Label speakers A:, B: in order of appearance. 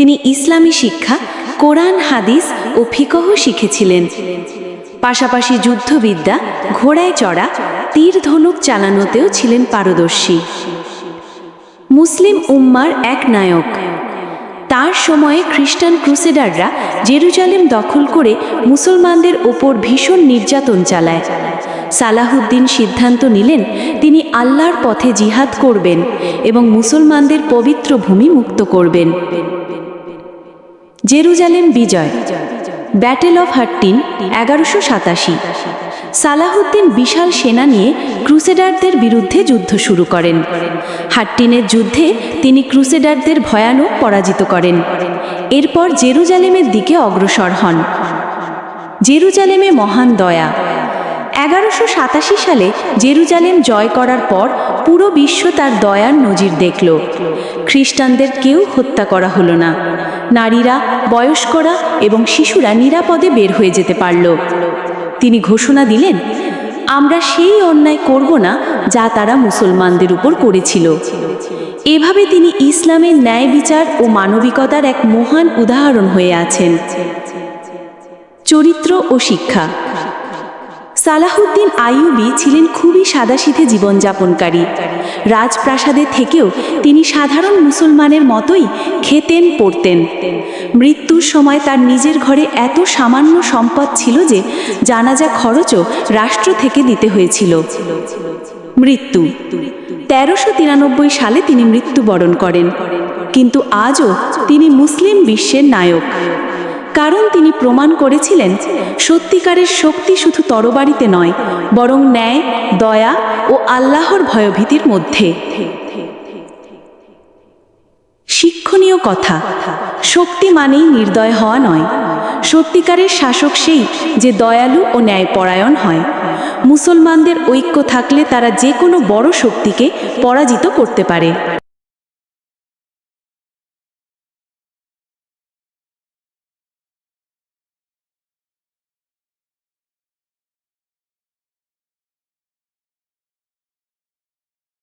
A: তিনি ইসলামী শিক্ষা, কোরআন, হাদিস ও ফিকহ শিখেছিলেন। পাশাপাশি যুদ্ধবিদ্যা, ঘোড়ায় চড়া তীর ধনুক চালানোতেও ছিলেন পারদর্শী। মুসলিম উম্মার এক নায়ক। তার সময়ে খ্রিস্টান ক্রুসেডাররা জেরুজালেম দখল করে মুসলমানদের ওপর ভীষণ নির্যাতন চালায়। সালাহুদ্দিন সিদ্ধান্ত নিলেন, তিনি আল্লাহর পথে জিহাদ করবেন এবং মুসলমানদের পবিত্র ভূমি মুক্ত করবেন। জেরুজালেম বিজয়। ব্যাটেল অফ হাট্টিন এগারোশো সাতাশি। সালাহুদ্দিন বিশাল সেনা নিয়ে ক্রুসেডারদের বিরুদ্ধে যুদ্ধ শুরু করেন। হাট্টিনের যুদ্ধে তিনি ক্রুসেডারদের ভয়ানক পরাজিত করেন। এরপর জেরুজালেমের দিকে অগ্রসর হন। জেরুজালেমে মহান দয়া। এগারোশো সাতাশি সালে জেরুজালেম জয় করার পর পুরো বিশ্ব তার দয়ার নজির দেখল। খ্রিস্টানদের কেউ হত্যা করা হলো না। নারীরা, বয়স্করা এবং শিশুরা নিরাপদে বের হয়ে যেতে পারল। তিনি ঘোষণা দিলেন, আমরা সেই অন্যায় করব না যা তারা মুসলমানদের উপর করেছিল। এভাবে তিনি ইসলামের ন্যায় বিচার ও মানবিকতার এক মহান উদাহরণ হয়ে আছেন। চরিত্র ও শিক্ষা সালাহুদ্দিন আইয়ুবি ছিলেন খুবই সাদাসিধে জীবনযাপনকারী। রাজপ্রাসাদে থেকেও তিনি সাধারণ মুসলমানের মতোই খেতেন, পড়তেন। মৃত্যুর সময় তার নিজের ঘরে এত সামান্য সম্পদ ছিল যে জানাজা খরচও রাষ্ট্র থেকে দিতে হয়েছিল। মৃত্যু। তেরোশো তিরানব্বই সালে তিনি মৃত্যুবরণ করেন। কিন্তু আজও তিনি মুসলিম বিশ্বের নায়ক। কারণ তিনি প্রমাণ করেছিলেন সত্যিকারের শক্তি শুধু তরবারিতে নয়, বরং ন্যায়, দয়া ও আল্লাহর ভয়ভীতির মধ্যে। শিক্ষণীয় কথা, শক্তি মানেই নির্দয় হওয়া নয়। সত্যিকারের শাসক সেই যে দয়ালু ও ন্যায়পরায়ণ হয়। মুসলমানদের ঐক্য থাকলে তারা যে কোনো বড় শক্তিকে পরাজিত করতে পারে।